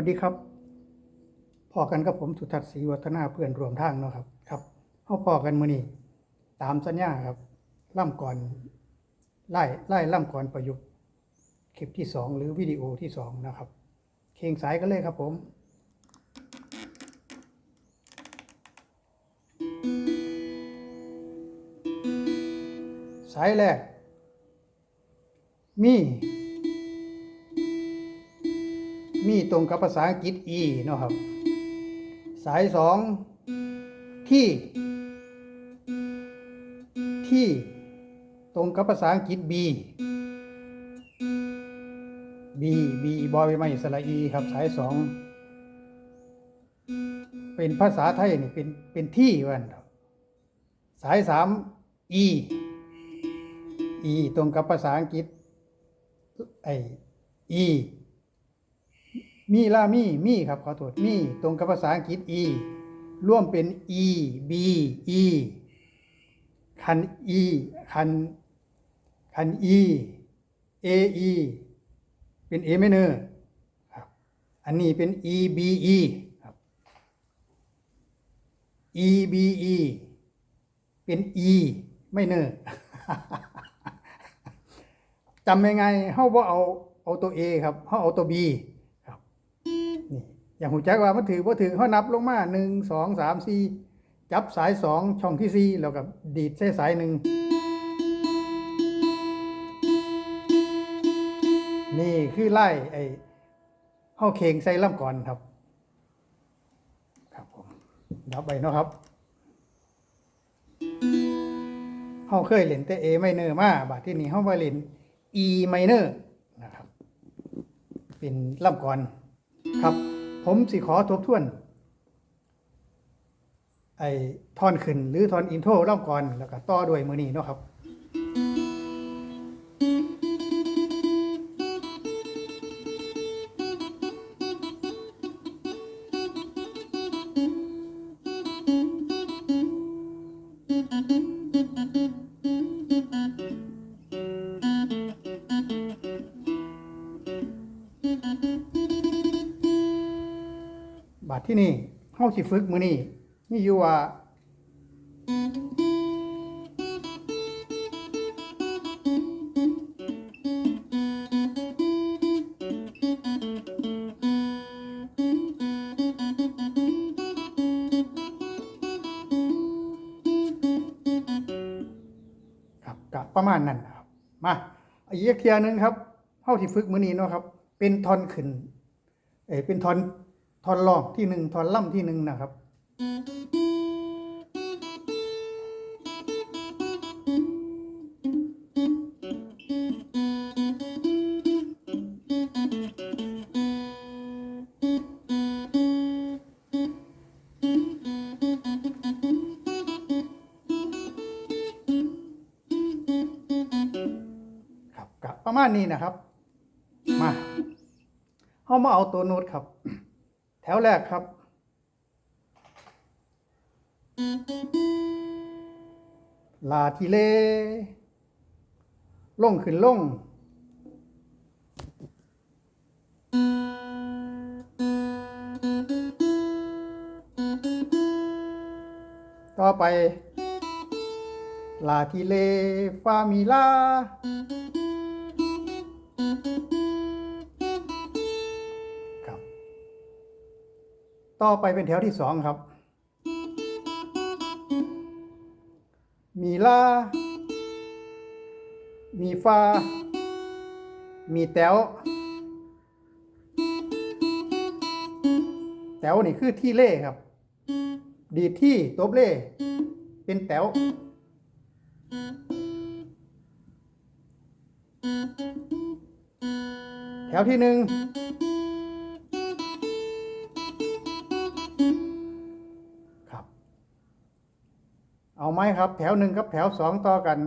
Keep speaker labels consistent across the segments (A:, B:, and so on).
A: วัสดีครับพอกันกับผมสุทัศน์ศรีวัฒนาเพื่อนรวมทางเนาะครับครับเขาพอกันมือนี้ตามสัญญาครับล่ำก่อนไล่ไล่ล่ำก่อนประยุกต์คลิปที่สองหรือวิดีโอที่สองนะครับ เคงสายกันเลยครับผมสายแรก มี มีตรงกับภาษาอังกฤษ e เนาะครับ สายสองที่ ที่ตรงกับภาษาอังกฤษ b b b บอยไม่สระอีครับ สายสองเป็นภาษาไทยนี่เป็นเป็นที่วันครับสายสาม e e ตรงกับภาษาอังกฤษไอ e มีล่ามีมีครับขอโทษมีตรงกับภาษาอังกฤษ e ร่วมเป็น e b e คัน e คันคัน e a e เป็น a minor ครับอันนี้เป็น e b e ครับ e b e เป็น e ไม่เนอจำยังไงเฮาบ่เอาเอาตัว A ครับเฮาเอาตัว B นี่อย่างหูจักว่ามันถือบ่ถือเฮานับลงมา1 2 3 4จับสาย2ช่องที่4แล้วก็ดีดใส่สายหนึ่งนี่คือไล่ไอ้เฮาเคงใส่ล่ำก่อนครับ ครับผมดับไปเนาะครับเฮาเคยเล่นแต่ A minor มาบาดที่นี่เฮามาเล่น E minor นะครับ เป็นลำก่อน ครับ ผมสิขอทบทวน ไอ้ทอนขึ้นหรือทอนอินโทรรอบก่อนแล้วก็ต่อด้วยมือนี้เนาะครับ ที่นี่เฮาสิฝึกมื้อนี้มีอยู่ว่าครับประมาณนั้นครับ มาอีกเทียนึงครับเฮาที่ฝึกมื้อนี้เนาะครับ เป็นทอนขึ้น เออเป็นทอน ทอนรองที่หนึ่งทอนล่ำที่หนึ่งนะครับ ครับกับประมาณนี้นะครับ มาเอามาเอาตัวโน้ตครับ ถวแรกครับ ลาทีเลลงขึ้นลงต่อไป ลาทีเลฟามิลา ต่อไปเป็นแถวที่สองครับ มีลา มีฟา มีแตวแตวนี่คือที่เล่ครับ ดีที่ตบเล่เป็นแตวแถวที่หนึ่ง เอาไหมครับ แถวหนึ่งกับแถวสองต่อกัน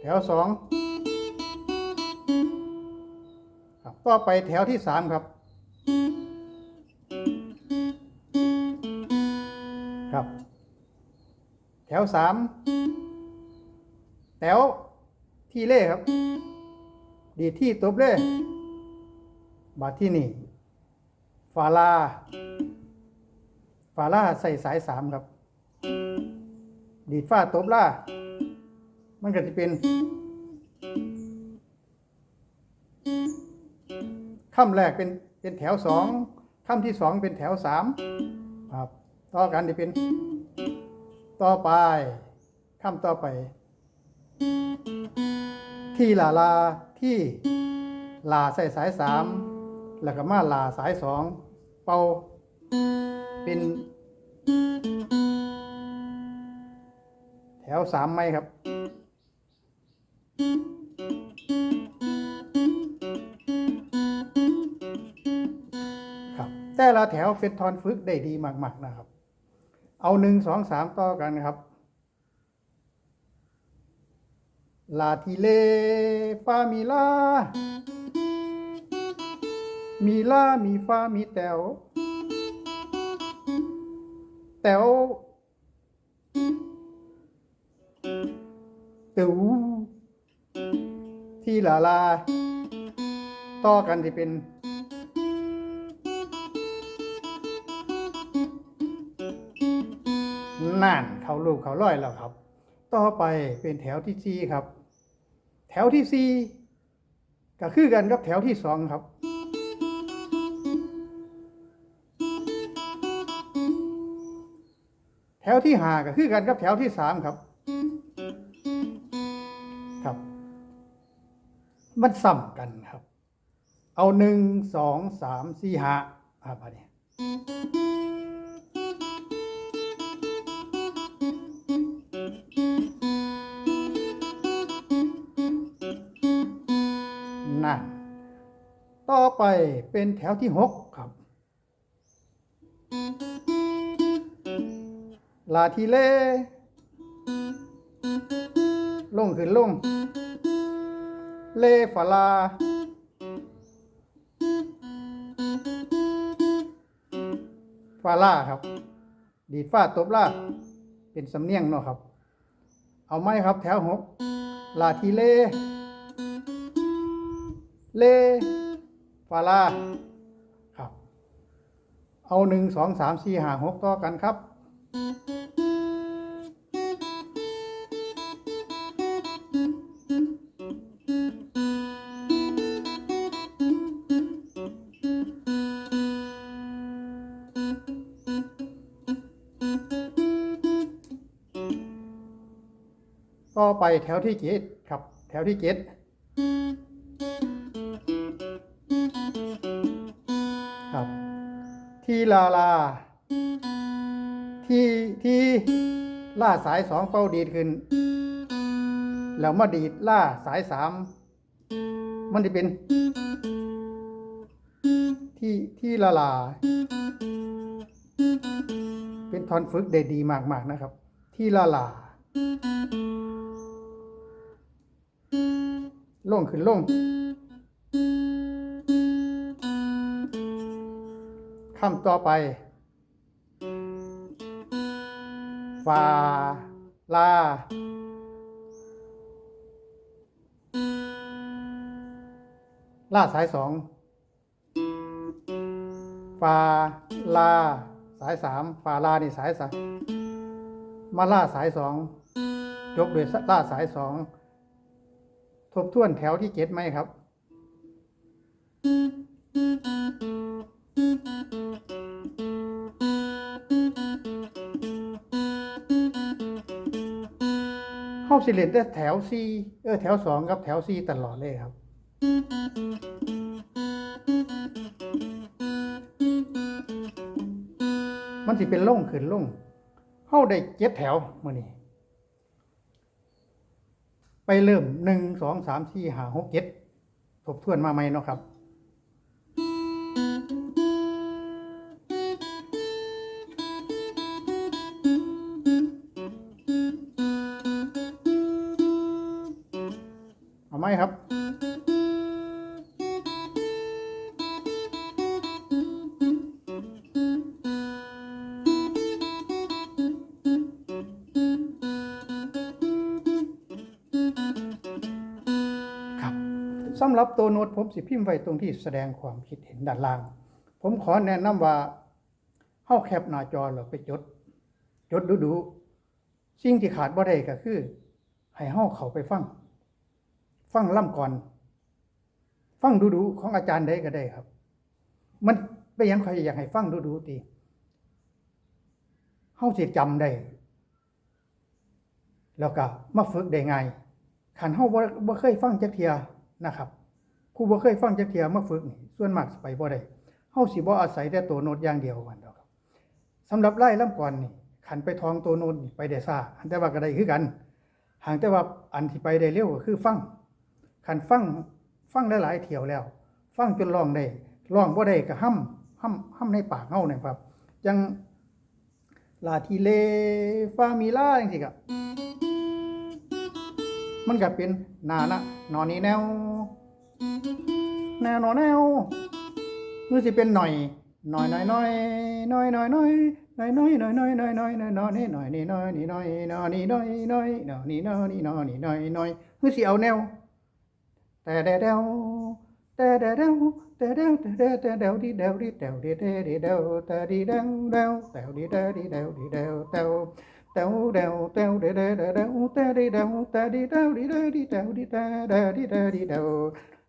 A: แถวสองครับต่อไปแถวที่สามครับ ครับ แถวสามแถวที่เล่ครับ ดีที่ตบเล่บาที่นี่ฟาลา ฟาล่าใส่สายสามครับ ดีดฟ้าตบล่า มันก็จะเป็นคำแรกเป็นเป็นแถวสองคำที่สองเป็นแถวสามครับต่อกันจะเป็นต่อไปคำต่อไป ที่ลาลาที่ลาใส่สายสามแล้วก็มาลาสายสองเป่า เป็น แถวสามไม้ครับ ครับ แต่ละแถวเป็นทอนฝึกได้ดีมาก ๆ นะครับ เอาหนึ่งสองสามต่อกันครับลาทีเลฟามีลา มีลา มีฟา มีแตว แต๋วตูที่ลาลา ต่อกันที่เป็นนั่นเขาลูกเขาร้อยแล้วครับ ต่อไปเป็นแถวที่สี่ครับ แถวที่สี่ก็คือกันกับแถวที่สองครับ ถวที่ห้าก็คือกันกับแถวที่สามครับ ครับ มันซ้ำกันครับ เอาหนึ่งสองสามสี่ห้าอ่าไปเนี่ยนั่นต่อไปเป็นแถวที่หกครับ ลาทีเลลงขึ้นลง เลฟาลา ฟาล่าครับ ดีดฟ้าตบล่า เป็นสำเนียงเนาะครับ เอาไหมครับแถวหกลาทีเลเลฟาลาครับ เอาหนึ่งสองสามสี่ห้าหกต่อกันครับ ต่อไปแถวที่เจ็ดครับ แถวที่เจ็ดครับ ที่ลาลา ที่ที่ล่าสายสองเป้าดีดขึ้น แล้วมาดีดล่าสายสามมันจะเป็น ที่ที่ลาลา เป็นทอนฝึกได้ดีมาก ๆ นะครับ ที่ลาลา ลงขึ้นลงคำต่อไปฟาลาลาสายสองฟาลา สายสามฟาลานี่สายสามมาล่าสายสองจบด้วยล่าสายสอง บทวนแถวที่เจ็ดไหมครับเฮาสิเลนแต่แถวซีเออแถวสองกับแถวซีตลอดเลยครับมันสิเป็นล่งขึ้นล่งเฮาได้เจ็ดแถวมื้อนี้ ไปเริ่มหนึ่งสองสามสี่ห้าหกเจ็ดทบทวนมาไหมเนาะครับเอาไหมครับ ตัวโน้ตผมสิพิมพ์ไว้ตรงที่แสดงความคิดเห็นด้านล่าง ผมขอแนะนำว่าเฮาแคปหน้าจอแล้วไปจด จดดูดูๆสิ่งที่ขาดบ่ได้ก็คือ ให้เฮาเข้าไปฟัง ฟังล่ำก่อน ฟังดูดูๆของอาจารย์ใดก็ได้ครับ มันไปยังใครอยากให้ฟังดูดูๆตีเฮาสิจำได้ แล้วก็มาฝึกได้ง่ายขันเฮาบ่บ่เคยฟังจักเทียนะครับ ครูบ่เคยฟังจักเทียมาฝึกนี่ส่วนมากสิไปบ่ได้เฮาสิบ่อาศัยแต่ตัวโน้ตอย่างเดียววันเดียวครับสำหรับไล่ลำก่อนนี่ขันไปทองตัวโน้ตนี่ไปได้ซ่าอันแต่ว่าก็ได้คือกันห่างแต่ว่าอันที่ไปได้เร็วก็คือฟังขันฟังฟังได้หลายเที่ยวแล้ว ฟังจนร้องได้ร้องบ่ได้ก็ห้ำห้ำห้ำในปากเฮาเนี่ยครับจังลาทีเลฟามีลาจังซี่ก็มันก็เป็นนานะนอนนี่แนว แนวนอนแนวมือสิเป็นหน่อยหน่อยหน่อยหน่อยหน่อยหน่อยหน่อยหน่อยหน่อยหน่อยหน่อยหน่อยหน่อยหน่อยหน่อยหน่อยนี่หน่อยนี่หน่อยหน่อยนี่หน่อยหน่อยหน่อยนี่หน่อยนี่หน่อยนี่หน่อยหน่อยมือสิเอาแนวแต่เดเดวแต่เดเดวแต่เดวแต่เดแต่เดวดีเดวดีเดวดีเดดีเดวแต่ดีเดวเดวแต่ดีเดดีเดวดีเดวเดว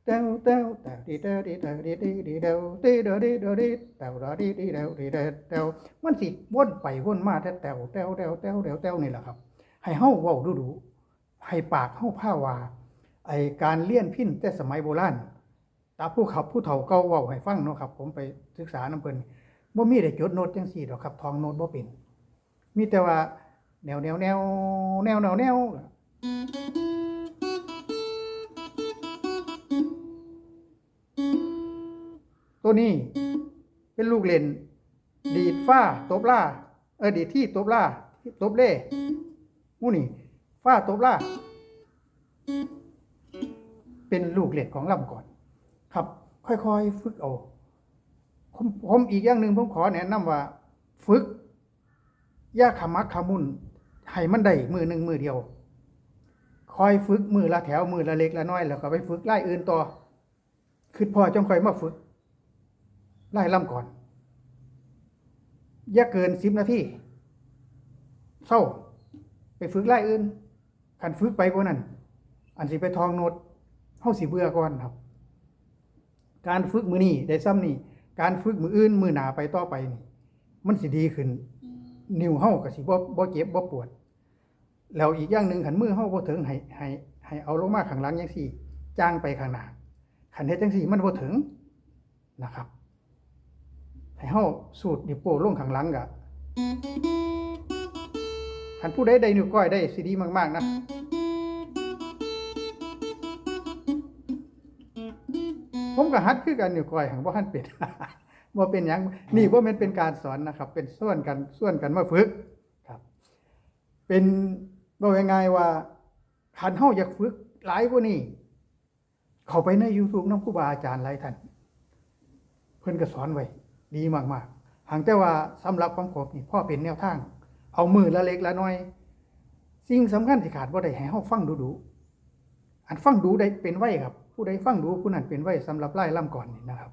A: Tao đèo tao đè đè đè đèo ta đi đèo ta đi đèo đi đè đi đèo đi ta đè đi đè đi đèo tao tao ta đi đè đi đè đi đi đi đèo đi đè đi đè đi tao đó đi đi đèo đi đè đèo มันสิวนไปวนมาแต่แตวแตวแตวแตวแตวแตวนี่แหละครับ ให้เฮาเว้าดูดูให้ปากเฮาผ้าว่าไอการเลี้ยนพินแต่สมัยโบราณตาผู้ขับผู้เฒ่าเก่าเว้าให้ฟังเนาะครับ ผมไปศึกษานำเพิ่นบ่มีได้จดโน้ตจังซี่ดอกครับทองโน้ตบ่เป็นมีแต่ว่าแนวแนวแนวแนวแนวแนว ตัวนี้เป็นลูกเล่น ดีดฟ้าตบล่าเออดีดที่ตบล่าตบเล่มูนี่ฟ้าตบล่าเป็นลูกเล่นของลำก่อน ครับ ค่อยๆ ฝึกเอาผมผมอีกอย่างหนึ่งผมขอแนะนำว่า ฝึกย่าขมักขมุนให้มันได้มือหนึ่งมือเดียว คอยฝึกมือละแถวมือละเล็กละน้อย แล้วก็ไปฝึกไล่อื่นต่อคือพอจงคอยมาฝึก ไล่ล่ำก่อนอย่าเกินสิบนาทีเศร้า ไปฝึกไล่อื่นขันฝึกไปกว่านั้น อันสิไปทองโนดเฮาสิเบื่อก่อนครับ การฝึกมือนี้ได้ซ้ำนี่การฝึกมืออื่นมือหนาไปต่อไปนี่มันสิดีขึ้น นิ้วเฮาก็สิบ่บ่เจ็บบ่ปวด แล้วอีกอย่างหนึ่งขันมือเฮาบ่ถึงให้ให้ให้เอาลงมาข้างหลังจังซี่ จ้างไปข้างหน้าขันเฮ็ดจังซี่ มันบ่ถึงนะครับ ให้เฮาสูดนิ้วโป้ลงข้างหลังก็ขันผู้ใดได้นิ้วก้อยได้สิดีมาก ๆ นะผมก็หัดคือกันนิ้วก้อยหังบ่ทันเป็นบ่เป็นหยังนี่บ่แม่นเป็นการสอนนะครับ เป็นส่วนกันส่วนกันมาฝึกครับ เป็นบ่ง่ายๆว่าคันเฮาอยากฝึกหลายกว่านี้เข้าไปใน YouTube นำครูบาอาจารย์หลายท่านเพิ่นก็สอนไว้ ดีมากๆหางแต่ว่าสำหรับของผมนี่พ่อเป็นแนวทาง เอามือละเล็กละน้อย สิ่งสำคัญที่ขาดบ่ได้ให้เฮาฟังดูๆอันฟังดูได้เป็นไหวครับ ผู้ใดฟังดูผู้นั้นเป็นไหว้สำหรับไล่ล่ำก่อนนี่นะครับ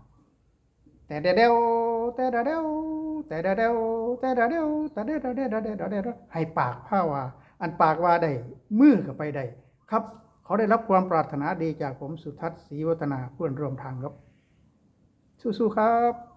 A: แต่เดเดวแต่เดเดวแต่เดเดวแต่เดเดวแต่เดเดวแต่เดเดวแต่เดเดให้ปากผ้าว่า อันปากว่าได้มือก็ไปได้ครับ เขาได้รับความปรารถนาดีจากผมสุทัศน์ศรีวัฒนาเพื่อนร่วมทางครับ สู้ๆครับ